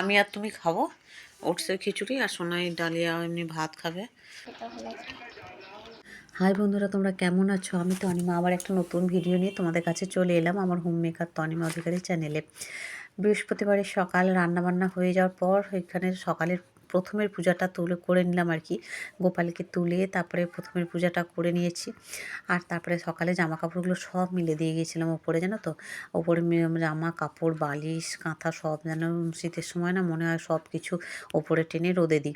আমি আর তুমি খাব। ওটসের খিচুড়ি আর সোনাই ডালিয়া এমনি ভাত খাবে। হাই বন্ধুরা, তোমরা কেমন আছো? আমি তনিমা আবার একটা নতুন ভিডিও নিয়ে তোমাদের কাছে চলে এলাম আমার হোম মেকার তনিমা অধিকারী চ্যানেলে বৃহস্পতিবারের সকাল রান্নাবান্না হয়ে যাওয়ার পর এখানে সকালের প্রথমের পূজাটা তুলে, করে নিলাম আর কি। গোপালকে তুলে তারপরে প্রথমের পূজাটা করে নিয়েছি। আর তারপরে সকালে জামা কাপড়গুলো সব মিলে দিয়ে গিয়েছিলাম ওপরে, জানো তো? ওপরে জামা, কাপড়, বালিশ, কাঁথা সব যেন শীতের সময় না মনে হয় সব কিছু ওপরে টেনে রোদে দিই।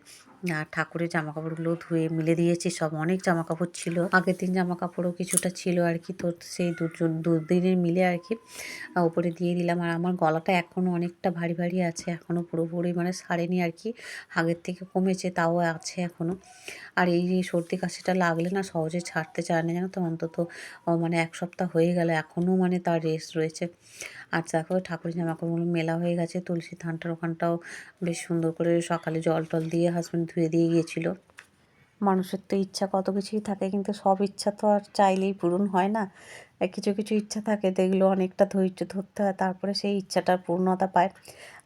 আর ঠাকুরের জামা কাপড়গুলো ধুয়ে মিলে দিয়েছি, সব অনেক জামা কাপড় ছিল। আগের দিন জামা কাপড়ও কিছুটা ছিল আর কি, তো সেই দুজন, দুদিনের মিলে আর কি উপরে দিয়ে দিলাম। আর আমার গলাটা এখনও অনেকটা ভারী ভারী আছে এখনও পুরোপুরি মানে সারেনি আর কি, আগের থেকে কমেছে, তাও আছে এখনও আর এই যে সর্দি কাশিটা লাগলে না, সহজে ছাড়তে চায় না, জানো তো, অন্তত মানে এক সপ্তাহ হয়ে গেল এখনও মানে তার রেস্ট রয়েছে। আর দেখো ঠাকুরের জামা কাপড়গুলো মেলা হয়ে গেছে, তুলসী থানটার ওখানটাও বেশ সুন্দর করে সকালে জল টল দিয়ে হাজবেন্ড ধুয়ে দিয়ে গিয়েছিল। মানুষের তো ইচ্ছা কত কিছুই থাকে, কিন্তু সব ইচ্ছা তো আর চাইলেই পূরণ হয় না। কিছু কিছু ইচ্ছা থাকে এগুলো অনেকটা ধৈর্য ধরতে হয়, তারপরে সেই ইচ্ছাটার পূর্ণতা পায়।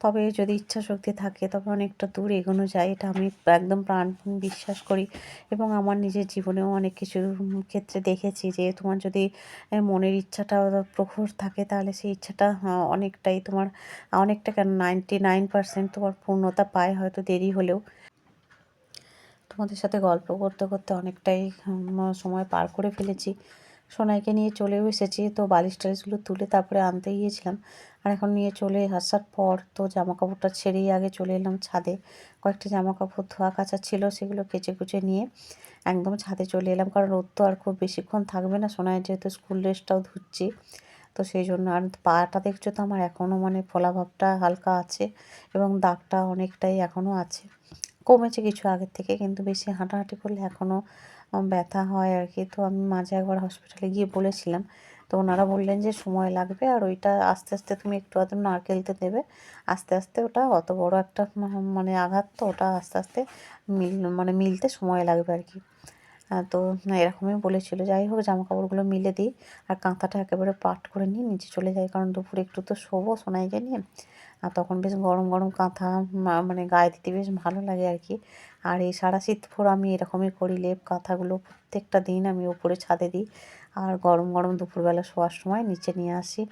তবে যদি ইচ্ছা শক্তি থাকে, তবে অনেকটা দূর এগোনো যায়, এটা আমি একদম প্রাণ বিশ্বাস করি। এবং আমার নিজের জীবনেও অনেক কিছু ক্ষেত্রে দেখেছি যে, তোমার যদি মনের ইচ্ছাটা প্রখর থাকে, তাহলে সেই ইচ্ছাটা অনেকটাই তোমার, অনেকটা কেন নাইনটি নাইন পার্সেন্ট তোমার পূর্ণতা পায়, হয়তো দেরি হলেও। তোমাদের সাথে গল্প করতে করতে অনেকটাই সময় পার করে ফেলেছি। সোনাইকে নিয়ে চলেও এসেছি, তো বালিশ টালিশগুলো তুলে তারপরে আনতে গিয়েছিলাম। আর এখন নিয়ে চলে আসার পর তো জামা কাপড়টা ছেড়েই আগে চলে এলাম ছাদে। কয়েকটা জামা কাপড় ধোয়া কাচা ছিল, সেগুলো কেচে কুচে নিয়ে একদম ছাদে চলে এলাম। কারণ রোদ তো আর খুব বেশিক্ষণ থাকবে না, সোনাই যেহেতু স্কুল ড্রেসটাও ধুচ্ছি, তো সেই জন্য আর পাটা দেখছ তো আমার এখনও মানে ফোলাভাবটা হালকা আছে এবং দাগটা অনেকটাই এখনও আছে। কমেছে কিছু আগের থেকে, কিন্তু বেশি হাঁটাহাঁটি করলে এখনও ব্যথা হয় আর কি তো আমি মাঝে একবার হসপিটালে গিয়ে বলেছিলাম, তো ওনারা বললেন যে সময় লাগবে আর ওইটা আস্তে আস্তে তুমি একটু আধ নারকেলতে দেবে। আস্তে আস্তে ওটা অত বড় একটা মানে আঘাত তো ওটা আস্তে আস্তে মিল মানে মিলতে সময় লাগবে আর কি তো এরকমই বলেছিল। যাই হোক জামা কাপড়গুলো মিলে দিই আর কাঁথাটা একেবারে পাট করে নিয়ে নিচে চলে যাই, কারণ দুপুরে একটু তো শোবো সোনাইকে নিয়ে আর তখন বেশ গরম গরম কাঁথা মানে গায়ে দিতে বেশ ভালো লাগে আর কি। আর এই সারা শীতভর আমি এরকমই করি, লেপ কাঁথাগুলো প্রত্যেকটা দিন আমি উপরে ছাদে দিই। আর গরম গরম দুপুরবেলা শোয়ার সময় নিচে নিয়ে আসি।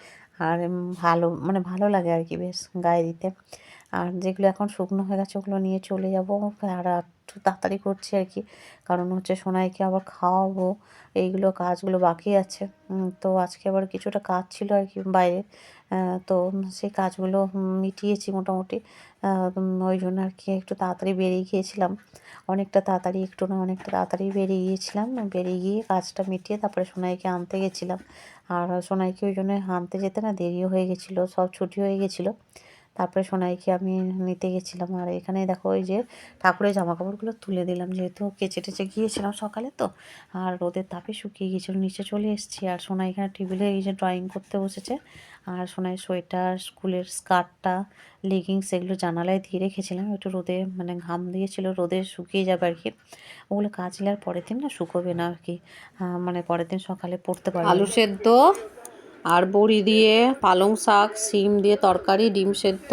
আর ভালো মানে ভালো লাগে আর কি বেশ গায়ে দিতে। আর যেগুলো এখন শুকনো হয়ে গেছে ওগুলো নিয়ে চলে যাব। আর একটু তাড়াতাড়ি করছি আর কি। কারণ হচ্ছে সোনাইকে আবার খাওয়াবো। এইগুলো কাজগুলো বাকি আছে। তো আজকে আবার কিছুটা কাজ ছিল আর কি বাইরে। তো সেই কাজগুলো মিটিয়েছি মোটামুটি। ওই জন্য আর কি একটু তাড়াতাড়ি বেরিয়ে গিয়েছিলাম। অনেকটা তাড়াতাড়ি, একটু না অনেকটা তাড়াতাড়ি বেরিয়ে গিয়েছিলাম। বেরিয়ে গিয়ে কাজটা মিটিয়ে তারপরে সোনাইকে আনতে গেছিলাম। আর সোনাইকে ওই জন্য আনতে যেতে না দেরিও হয়ে গেছিল, সব ছুটি হয়ে গেছিল। তারপরে সোনাইকে আমি নিতে গেছিলাম। আর এখানে দেখো ওই যে ঠাকুরের জামা কাপড়গুলো তুলে দিলাম, যেহেতু কেচে টেচে গিয়েছিলাম সকালে তো। আর রোদের তাপে শুকিয়ে গিয়েছিল, নিচে চলে এসেছি। আর সোনাই এখানে টেবিলে এই যে ড্রয়িং করতে বসেছে। আর সোনাই সোয়েটার, স্কুলের স্কার্টটা লেগিংস এগুলো জানালায় দিয়ে রেখেছিলাম। একটু রোদে মানে ঘাম দিয়েছিল, রোদে শুকিয়ে যাবে আর কি। ওগুলো কাচলে আর পরের দিন না শুকোবে না আর কি। মানে পরের দিন সকালে পড়তে পারবে আলু সেদ্ধ। আর বড়ি দিয়ে পালং শাক সিম দিয়ে তরকারি ডিম সেদ্ধ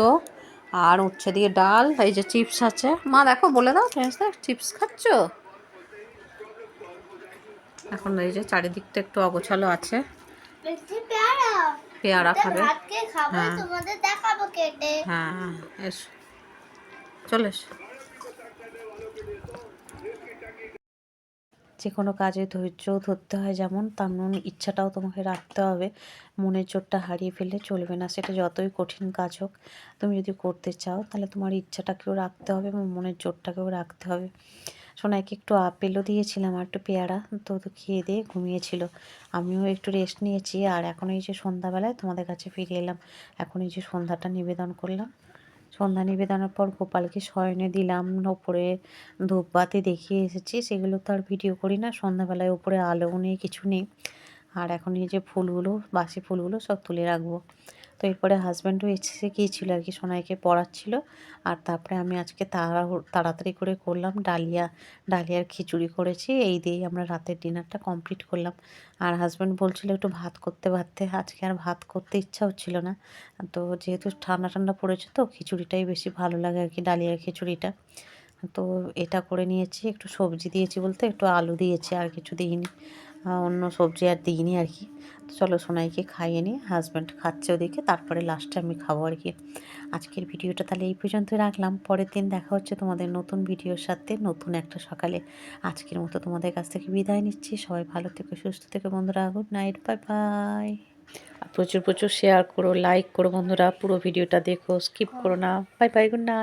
আর উচ্ছে দিয়ে ডাল। এই যে চিপস আছে। মা দেখো বলে দাও ফ্রেন্ডসদের চিপস খাচ্ছ? এখন এই যে চারিদিকটা একটু অগোছালো আছে। পেয়ারা। খাবে। হ্যাঁ। হ্যাঁ এসো। চলে এসো। যে কোনো কাজে ধৈর্য ধরতে হয়, যেমন তেমন ইচ্ছাটাও তোমাকে রাখতে হবে। মনের জোরটা হারিয়ে ফেললে চলবে না, সেটা যতই কঠিন কাজ হোক তুমি যদি করতে চাও, তাহলে তোমার ইচ্ছাটাকেও রাখতে হবে এবং মনের জোরটাকেও রাখতে হবে। সোনাইকে একটু আপেলও দিয়েছিলাম, আর একটু পেয়ারা তো তো খেয়ে দিয়ে ঘুমিয়েছিল। আমিও একটু রেস্ট নিয়েছি, আর এখন এই যে সন্ধ্যাবেলায় তোমাদের কাছে ফিরে এলাম। এখন এই যে সন্ধ্যাটা নিবেদন করলাম। সন্ধ্যা নিবেদনের পর গোপালকে শয়নে দিলাম, ওপরে ধূপবাতি দেখিয়ে এসেছি। সেগুলো তো আর ভিডিও করি না, সন্ধ্যাবেলায় ওপরে আলো নেই, কিছু নেই। আর এখন এই যে ফুলগুলো, বাসি ফুলগুলো সব তুলে রাখব। তো এরপরে হাজব্যান্ডও এসে গিয়েছিল আর কি, সোনাইকে পড়াচ্ছিল। আর তারপরে আমি আজকে তাড়া তাড়াতাড়ি করে করলাম, ডালিয়া, ডালিয়ার খিচুড়ি করেছি। এই দিয়েই আমরা রাতের ডিনারটা কমপ্লিট করলাম। আর হাজব্যান্ড বলছিল একটু ভাত করতে পারতে আজকে আর ভাত করতে ইচ্ছা হচ্ছিল না। তো যেহেতু ঠান্ডা ঠান্ডা পড়েছে তো খিচুড়িটাই বেশি ভালো লাগে আর কি, ডালিয়ার খিচুড়িটা। তো এটা করে নিয়েছি, একটু সবজি দিয়েছি বলতে, একটু আলু দিয়েছি, আর কিছু দিইনি। অন্য সবজি আর দিইনি আর কি। চলো সোনাইকে খাইয়ে নিই হাজব্যান্ড খাচ্ছে ওদিকে, তারপরে লাস্টে আমি খাব আর কি। আজকের ভিডিওটা তাহলে এই পর্যন্ত রাখলাম, পরের দিন দেখা হচ্ছে তোমাদের নতুন ভিডিওর সাথে, নতুন একটা সকালে। আজকের মতো তোমাদের কাছ থেকে বিদায় নিচ্ছি, সবাই ভালো থেকে, সুস্থ থেকো বন্ধুরা গুড নাইট বাই বাই প্রচুর প্রচুর শেয়ার করো লাইক করো বন্ধুরা, পুরো ভিডিওটা দেখো স্কিপ করো না বাই বাই গুড নাইট